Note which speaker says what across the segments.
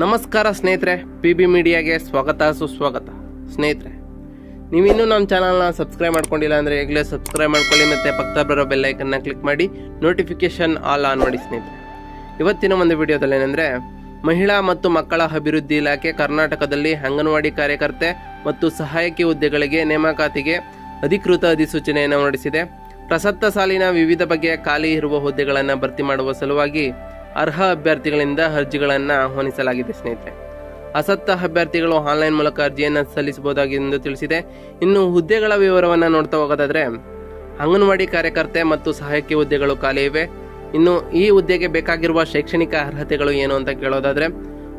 Speaker 1: ನಮಸ್ಕಾರ ಸ್ನೇಹಿತರೆ P B ಮೀಡಿಯಾಗೆ ಸ್ವಾಗತ, ಸುಸ್ವಾಗತ. ಸ್ನೇಹಿತರೆ, ನೀವಿನ್ನೂ ನಮ್ಮ ಚಾನಲ್ನ ಸಬ್ಸ್ಕ್ರೈಬ್ ಮಾಡ್ಕೊಂಡಿಲ್ಲ ಅಂದರೆ ಈಗಲೇ ಸಬ್ಸ್ಕ್ರೈಬ್ ಮಾಡ್ಕೊಳ್ಳಿ ಮತ್ತು ಪಕ್ಕದ ಬರೋ ಬೆಲ್ಲೈಕನ್ನ ಕ್ಲಿಕ್ ಮಾಡಿ ನೋಟಿಫಿಕೇಶನ್ ಆಲ್ ಆನ್ ಮಾಡಿ ಸ್ನೇಹಿತರೆ. ಇವತ್ತಿನ ಒಂದು ವಿಡಿಯೋದಲ್ಲಿ ಏನಂದರೆ, ಮಹಿಳಾ ಮತ್ತು ಮಕ್ಕಳ ಅಭಿವೃದ್ಧಿ ಇಲಾಖೆ ಕರ್ನಾಟಕದಲ್ಲಿ ಅಂಗನವಾಡಿ ಕಾರ್ಯಕರ್ತೆ ಮತ್ತು ಸಹಾಯಕಿ ಹುದ್ದೆಗಳಿಗೆ ನೇಮಕಾತಿಗೆ ಅಧಿಕೃತ ಅಧಿಸೂಚನೆಯನ್ನು ಹೊರಡಿಸಿದೆ. ಪ್ರಸಕ್ತ ಸಾಲಿನ ವಿವಿಧ ಬಗೆಯ ಖಾಲಿ ಇರುವ ಹುದ್ದೆಗಳನ್ನು ಭರ್ತಿ ಮಾಡುವ ಸಲುವಾಗಿ ಅರ್ಹ ಅಭ್ಯರ್ಥಿಗಳಿಂದ ಅರ್ಜಿಗಳನ್ನು ಆಹ್ವಾನಿಸಲಾಗಿದೆ, ಸ್ನೇಹಿತರೆ. ಅಸತ್ತ ಅಭ್ಯರ್ಥಿಗಳು ಆನ್ಲೈನ್ ಮೂಲಕ ಅರ್ಜಿಯನ್ನು ಸಲ್ಲಿಸಬಹುದಾಗಿದೆ ಎಂದು ತಿಳಿಸಿದೆ. ಇನ್ನು ಹುದ್ದೆಗಳ ವಿವರವನ್ನು ನೋಡ್ತಾ ಹೋಗೋದಾದ್ರೆ, ಅಂಗನವಾಡಿ ಕಾರ್ಯಕರ್ತೆ ಮತ್ತು ಸಹಾಯಕಿ ಹುದ್ದೆಗಳು ಖಾಲಿ ಇವೆ. ಇನ್ನು ಈ ಹುದ್ದೆಗೆ ಬೇಕಾಗಿರುವ ಶೈಕ್ಷಣಿಕ ಅರ್ಹತೆಗಳು ಏನು ಅಂತ ಕೇಳೋದಾದ್ರೆ,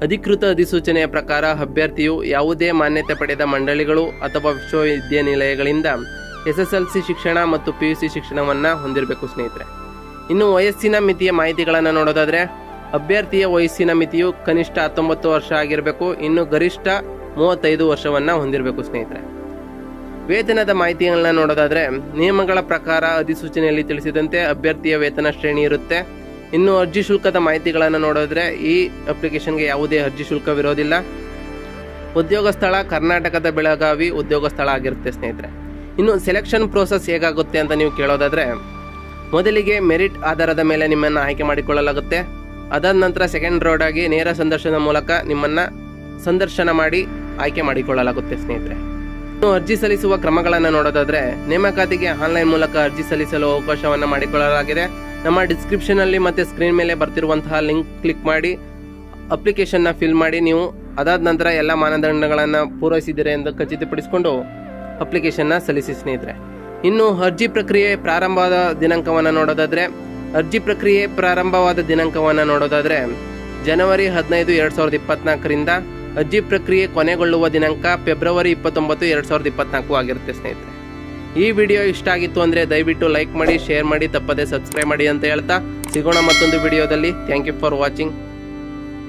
Speaker 1: ಅಧಿಕೃತ ಅಧಿಸೂಚನೆಯ ಪ್ರಕಾರ ಅಭ್ಯರ್ಥಿಯು ಯಾವುದೇ ಮಾನ್ಯತೆ ಪಡೆದ ಮಂಡಳಿಗಳು ಅಥವಾ ವಿಶ್ವವಿದ್ಯಾನಿಲಯಗಳಿಂದ ಎಸ್ಎಸ್ಎಲ್ಸಿ ಶಿಕ್ಷಣ ಮತ್ತು ಪಿಯುಸಿ ಶಿಕ್ಷಣವನ್ನು ಹೊಂದಿರಬೇಕು, ಸ್ನೇಹಿತರೆ. ಇನ್ನು ವಯಸ್ಸಿನ ಮಿತಿಯ ಮಾಹಿತಿಗಳನ್ನು ನೋಡೋದಾದ್ರೆ, ಅಭ್ಯರ್ಥಿಯ ವಯಸ್ಸಿನ ಮಿತಿಯು ಕನಿಷ್ಠ ಹತ್ತೊಂಬತ್ತು ವರ್ಷ ಆಗಿರಬೇಕು, ಇನ್ನು ಗರಿಷ್ಠ ಮೂವತ್ತೈದು ವರ್ಷವನ್ನು ಹೊಂದಿರಬೇಕು ಸ್ನೇಹಿತರೆ. ವೇತನದ ಮಾಹಿತಿಗಳನ್ನ ನೋಡೋದಾದ್ರೆ, ನಿಯಮಗಳ ಪ್ರಕಾರ ಅಧಿಸೂಚನೆಯಲ್ಲಿ ತಿಳಿಸಿದಂತೆ ಅಭ್ಯರ್ಥಿಯ ವೇತನ ಶ್ರೇಣಿ ಇರುತ್ತೆ. ಇನ್ನು ಅರ್ಜಿ ಶುಲ್ಕದ ಮಾಹಿತಿಗಳನ್ನು ನೋಡಿದ್ರೆ ಈ ಅಪ್ಲಿಕೇಶನ್ಗೆ ಯಾವುದೇ ಅರ್ಜಿ ಶುಲ್ಕವಿರೋದಿಲ್ಲ ಉದ್ಯೋಗ ಸ್ಥಳ ಕರ್ನಾಟಕದ ಬೆಳಗಾವಿ ಉದ್ಯೋಗ ಸ್ಥಳ ಆಗಿರುತ್ತೆ ಸ್ನೇಹಿತರೆ. ಇನ್ನು ಸೆಲೆಕ್ಷನ್ ಪ್ರೋಸೆಸ್ ಹೇಗಾಗುತ್ತೆ ಅಂತ ನೀವು ಕೇಳೋದಾದ್ರೆ ಮೊದಲಿಗೆ ಮೆರಿಟ್ ಆಧಾರದ ಮೇಲೆ ನಿಮ್ಮನ್ನು ಆಯ್ಕೆ ಮಾಡಿಕೊಳ್ಳಲಾಗುತ್ತೆ. ಅದಾದ ನಂತರ ಸೆಕೆಂಡ್ ರೋಡ್ ಆಗಿ ನೇರ ಸಂದರ್ಶನದ ಮೂಲಕ ನಿಮ್ಮನ್ನು ಸಂದರ್ಶನ ಮಾಡಿ ಆಯ್ಕೆ ಮಾಡಿಕೊಳ್ಳಲಾಗುತ್ತೆ, ಸ್ನೇಹಿತರೆ. ಇನ್ನು ಅರ್ಜಿ ಸಲ್ಲಿಸುವ ಕ್ರಮಗಳನ್ನು ನೋಡೋದಾದ್ರೆ, ನೇಮಕಾತಿಗೆ ಆನ್ಲೈನ್ ಮೂಲಕ ಅರ್ಜಿ ಸಲ್ಲಿಸಲು ಅವಕಾಶವನ್ನು ಮಾಡಿಕೊಳ್ಳಲಾಗಿದೆ. ನಮ್ಮ ಡಿಸ್ಕ್ರಿಪ್ಷನಲ್ಲಿ ಮತ್ತು ಸ್ಕ್ರೀನ್ ಮೇಲೆ ಬರ್ತಿರುವಂತಹ ಲಿಂಕ್ ಕ್ಲಿಕ್ ಮಾಡಿ ಅಪ್ಲಿಕೇಶನ್ನ ಫಿಲ್ ಮಾಡಿ ನೀವು ಅದಾದ ನಂತರ ಎಲ್ಲ ಮಾನದಂಡಗಳನ್ನು ಪೂರೈಸಿದ್ದೀರಿ ಎಂದು ಖಚಿತಪಡಿಸಿಕೊಂಡು ಅಪ್ಲಿಕೇಶನ್ನ ಸಲ್ಲಿಸಿ, ಸ್ನೇಹಿತರೆ. ಇನ್ನು ಅರ್ಜಿ ಪ್ರಕ್ರಿಯೆ ಪ್ರಾರಂಭವಾದ ದಿನಾಂಕವನ್ನು ನೋಡೋದಾದರೆ, ಅರ್ಜಿ ಪ್ರಕ್ರಿಯೆ ಪ್ರಾರಂಭವಾದ ದಿನಾಂಕವನ್ನು ನೋಡೋದಾದರೆ, ಜನವರಿ ಹದಿನೈದು ಎರಡು ಸಾವಿರದ ಇಪ್ಪತ್ನಾಲ್ಕರಿಂದ ಅರ್ಜಿ ಪ್ರಕ್ರಿಯೆ ಕೊನೆಗೊಳ್ಳುವ ದಿನಾಂಕ ಫೆಬ್ರವರಿ ಇಪ್ಪತ್ತೊಂಬತ್ತು ಎರಡು ಸಾವಿರದ ಇಪ್ಪತ್ನಾಲ್ಕು ಆಗಿರುತ್ತೆ, ಸ್ನೇಹಿತರೆ. ಈ ವಿಡಿಯೋ ಇಷ್ಟ ಆಗಿತ್ತು ಅಂದರೆ ದಯವಿಟ್ಟು ಲೈಕ್ ಮಾಡಿ, ಶೇರ್ ಮಾಡಿ, ತಪ್ಪದೇ ಸಬ್ಸ್ಕ್ರೈಬ್ ಮಾಡಿ ಅಂತ ಹೇಳ್ತಾ ಸಿಗೋಣ ಮತ್ತೊಂದು ವಿಡಿಯೋದಲ್ಲಿ. Thank you for watching